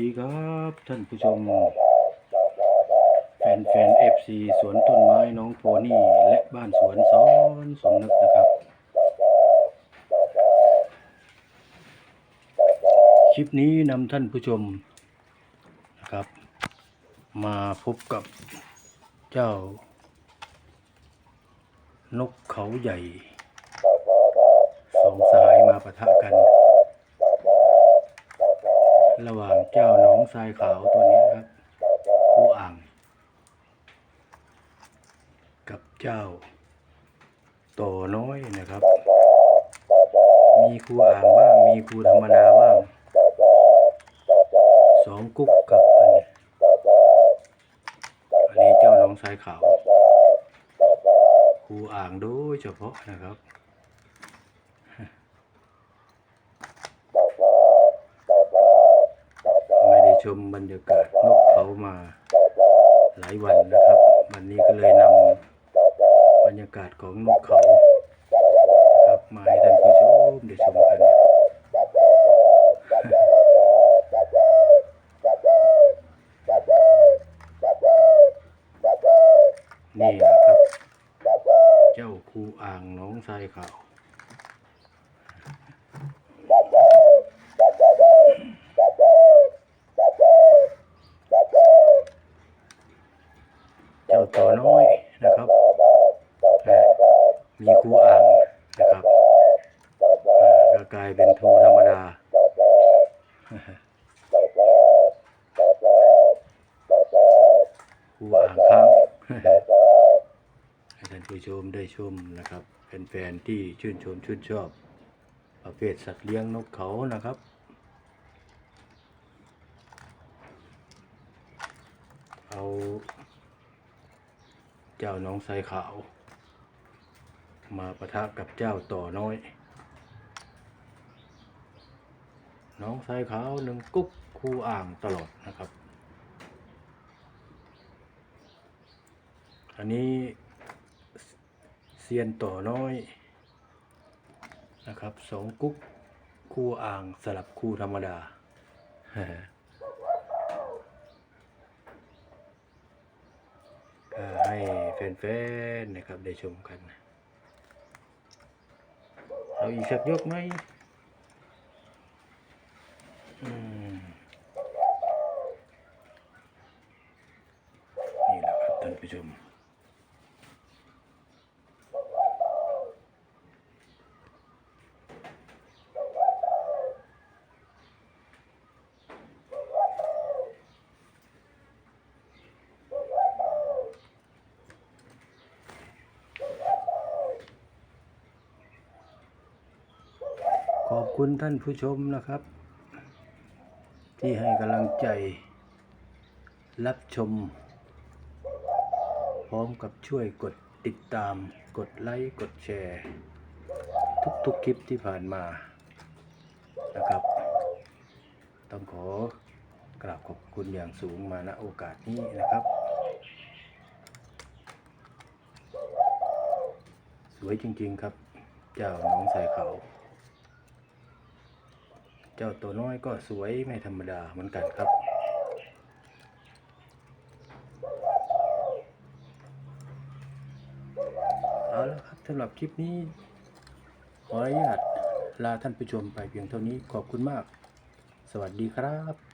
ดีครับท่านผู้ชม แฟนแฟนเอฟซีสวนต้นไม้น้องโพนี่และบ้านสวนซ้อนสมนึกนะครับ คลิปนี้นำท่านผู้ชมนะครับ มาพบกับเจ้า นกเขาใหญ่สองสายมาปะทะกัน ระหว่างเจ้าน้องทรายขาวตัวนี้ครับคู่อ่าง กับเจ้าโตน้อยนะครับ มีครูอ่างบ้าง มีครูธรรมดาบ้างสองกุ๊กกับอันนี้อันนี้เจ้าน้องทรายขาวครูอ่างโดยเฉพาะนะครับ ไม่ได้ ชมบรรยากาศนกเขามาหลายวันนะครับ วันนี้ก็เลยนำบรรยากาศของนกเขาครับมาให้ท่านผู้ชมได้ชมกันนี่นะครับ เจ้าคูอ่างน้องทรายขาว ตัวน้อยนะครับมีครูอ่างนะครับอ่าก็กลายเป็นโทธรรมดาคูอ่างค้างให้ท่านผู้ชมได้ชมนะครับเป็นแฟนๆที่ชื่นชมชื่นชอบ ประเภทสัตว์เลี้ยงนกเขานะครับเอา เจ้าน้องไซขาว มาปะทะกับเจ้าต่อน้อย น้องไซขาวหนึ่งกุ๊กคู่อ่างตลอดนะครับ อันนี้เซียนต่อน้อยนะครับสองกุ๊กคู่อ่างสลับคู่ธรรมดา ให้แฟนๆนะครับได้ชมกัน เอาอีกสักยกไหมอืมนี่แหละครับท่านผู้ชม คุณท่านผู้ชมนะครับ ที่ให้กำลังใจ รับชม พร้อมกับช่วยกดติดตาม กดไลค์กดแชร์ ทุกๆคลิปที่ผ่านมานะครับ ต้องขอกราบขอบคุณอย่างสูงมาณโอกาสนี้นะครับ สวยจริงๆครับ เจ้าน้องสายเขา เจ้าตัวน้อยก็สวยไม่ธรรมดาเหมือนกันครับ เอาละครับสำหรับคลิปนี้ ขออนุญาตลาท่านผู้ชมไปเพียงเท่านี้ขอบคุณมาก สวัสดีครับ